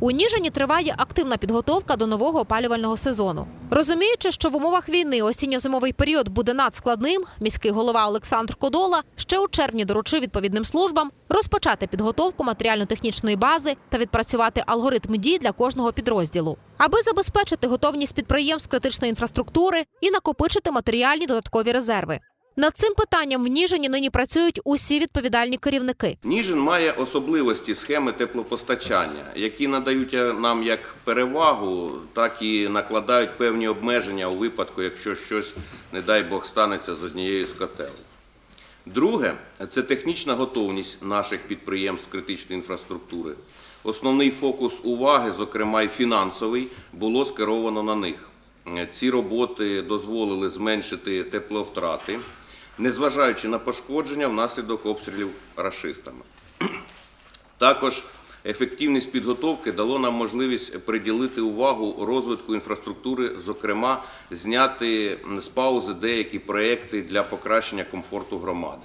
У Ніжині триває активна підготовка до нового опалювального сезону. Розуміючи, що в умовах війни осінньо-зимовий період буде надскладним, міський голова Олександр Кодола ще у червні доручив відповідним службам розпочати підготовку матеріально-технічної бази та відпрацювати алгоритм дій для кожного підрозділу, аби забезпечити готовність підприємств критичної інфраструктури і накопичити матеріальні додаткові резерви. Над цим питанням в Ніжині нині працюють усі відповідальні керівники. Ніжин має особливості схеми теплопостачання, які надають нам як перевагу, так і накладають певні обмеження у випадку, якщо щось, не дай Бог, станеться з однією з котел. Друге це технічна готовність наших підприємств критичної інфраструктури. Основний фокус уваги, зокрема й фінансовий, було скеровано на них. Ці роботи дозволили зменшити тепловтрати, незважаючи на пошкодження внаслідок обстрілів рашистами. Також ефективність підготовки дало нам можливість приділити увагу розвитку інфраструктури, зокрема, зняти з паузи деякі проекти для покращення комфорту громади.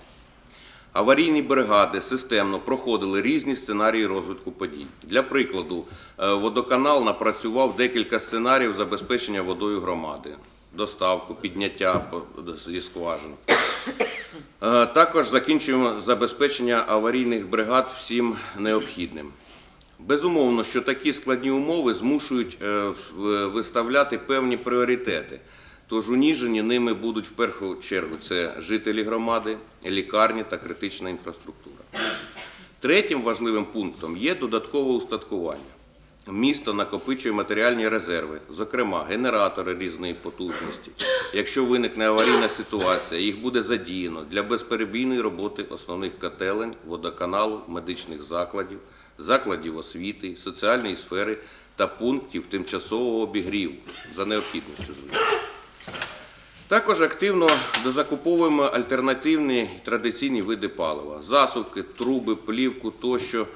Аварійні бригади системно проходили різні сценарії розвитку подій. Для прикладу, е, водоканал напрацював декілька сценаріїв забезпечення водою громади, доставку, підняття зі скважин. Е, Також закінчуємо забезпечення аварійних бригад всім необхідним. Безумовно, що такі складні умови змушують е, виставляти певні пріоритети. Тож у Ніжині ними будуть в першу чергу це жителі громади, лікарні та критична інфраструктура. Третім важливим пунктом є додаткове устаткування. Місто накопичує матеріальні резерви, зокрема генератори різної потужності. Якщо виникне аварійна ситуація, їх буде задіяно для безперебійної роботи основних котелень, водоканалу, медичних закладів, закладів освіти, соціальної сфери та пунктів тимчасового обігріву за необхідністю. звичайно. Також активно дозакуповуємо альтернативні традиційні види палива: засувки, труби, плівку тощо.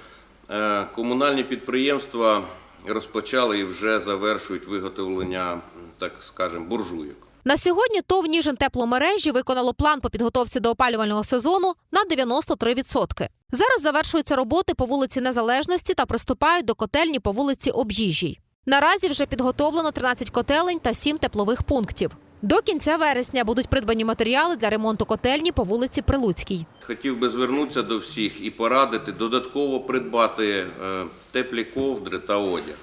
Е, Комунальні підприємства розпочали і вже завершують виготовлення, так скажемо, буржуйок. На сьогодні ТОВ Ніжин тепломережі виконало план по підготовці до опалювального сезону на 93%. Зараз завершуються роботи по вулиці Незалежності та приступають до котельні по вулиці Об'їжжій. Наразі вже підготовлено 13 котелень та 7 теплових пунктів. До кінця вересня будуть придбані матеріали для ремонту котельні по вулиці Прилуцькій. Хотів би звернутися до всіх і порадити додатково придбати е, теплі ковдри та одяг.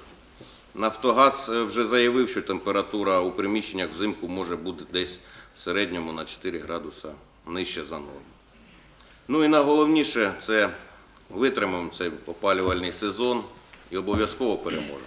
Нафтогаз е, вже заявив, що температура у приміщеннях взимку може бути десь в середньому на 4 градуса нижче за норму. Ну і найголовніше це витримаємо цей опалювальний сезон і обов'язково переможемо.